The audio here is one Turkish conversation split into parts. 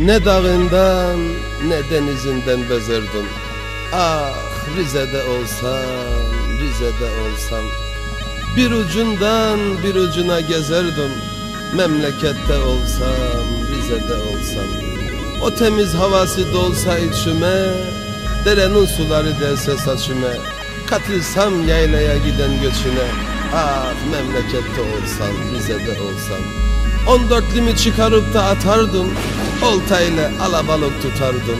Ne dağından ne denizinden bezerdim Ah Rize'de olsam, Rize'de olsam Bir ucundan bir ucuna gezerdim Memlekette olsam, Rize'de olsam O temiz havası dolsa içime Derenin suları delse saçıma. Katılsam yaylaya giden göçüne. Ah memlekette olsam, Rize'de olsam dörtlümü çıkarıp da atardım Oltayla alabalık tutardım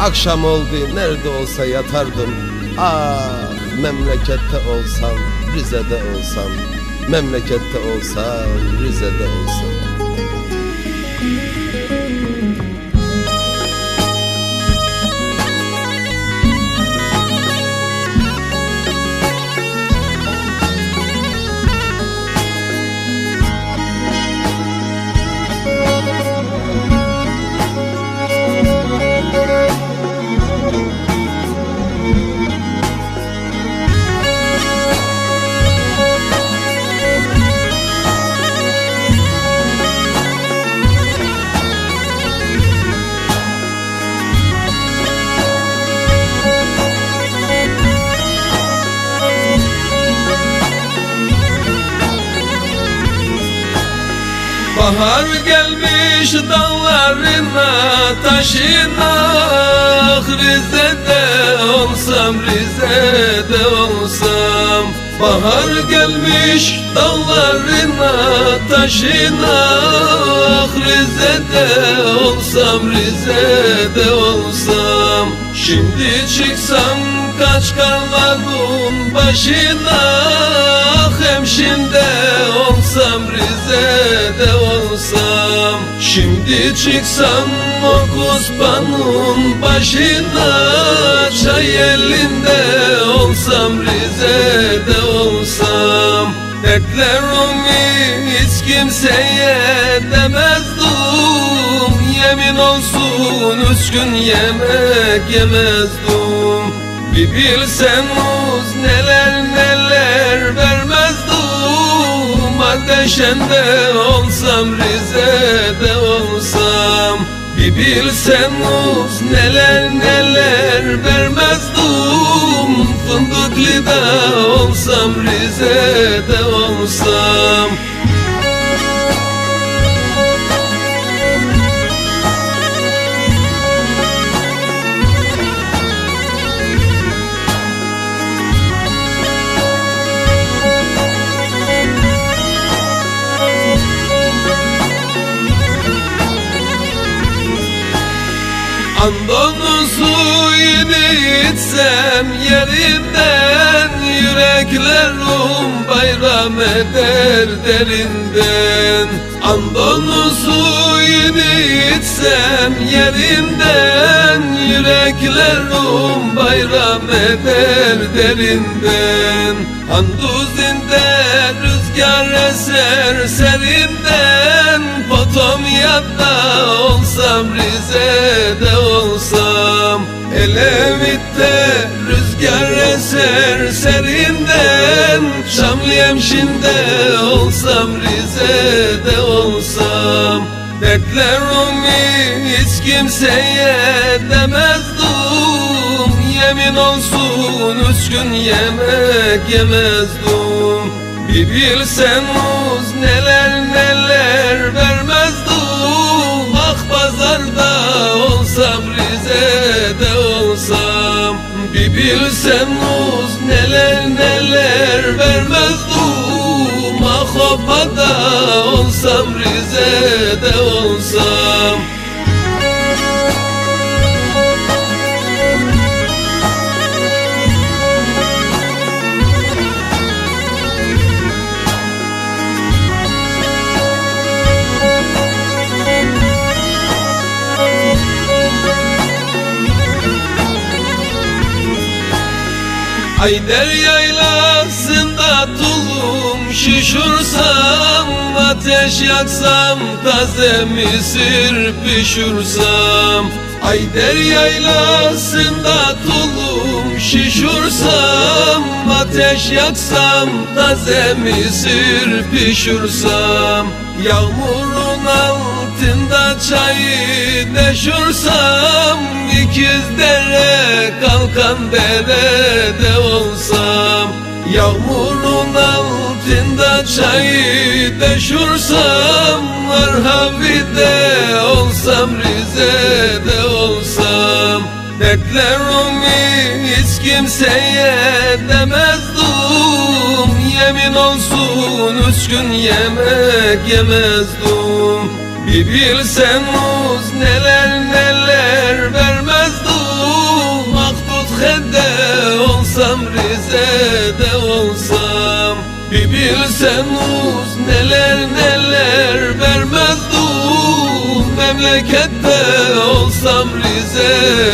Akşam oldu nerede olsa yatardım Ah memlekette olsam Rize'de olsam Memlekette olsam Rize'de olsam Bahar gelmiş dağlarına taşına Rize'de olsam Rize'de olsam. Bahar gelmiş dağlarına taşına Rize'de olsam Rize'de olsam. Şimdi çıksam kaç karların başına Hemşinde olsam Rize'de olsam. Şimdi çıksam o kuspanın başına Çay elinde olsam Rize'de olsam. Dertlerimi hiç kimseye demezdim Yemin olsun üç gün yemek yemezdim Bir bilseniz neler Ateşende olsam Rize'de olsam Bir bilseniz neler neler vermezdim Fındıklı'da olsam Rize'de olsam Andonun suyunu içsem yerinden Yüreklerim bayram eder derinden. Andonun suyunu içsem yerinden Yüreklerim bayram eder derinden. Anduzinde rüzgar eser serinden Potomya'da olsam Rize'de olsam Elevit'te rüzgar eser serinden. Şamliyemşin'de olsam Rize'de olsam. Dertlerimi hiç kimseye demezdim Yemin olsun üç gün yemek yemezdim Bir bilseniz neler neler vermezdim Ah pazarda olsam Rize'de olsam Bir bilseniz neler neler vermezdim Hopa'da olsam Rize'de olsam Ayder yaylasında tulum şişursam Ateş yaksam taze misir pişursam Ayder yaylasında tulum şişursam Ateş yaksam taze misir pişursam Yağmurun altında çayı deşursam ikiz dere kalkan derede olsam Yağmurun altında çayı deşursam Arhavi'de olsam Rize'de olsam. Dertlerimi hiç kimseye demezdim Yemin olsun üç gün yemek yemezdim Bir bilseniz neler Rize'de olsam Bir bilseniz neler neler vermezdim Memlekette olsam Rize'de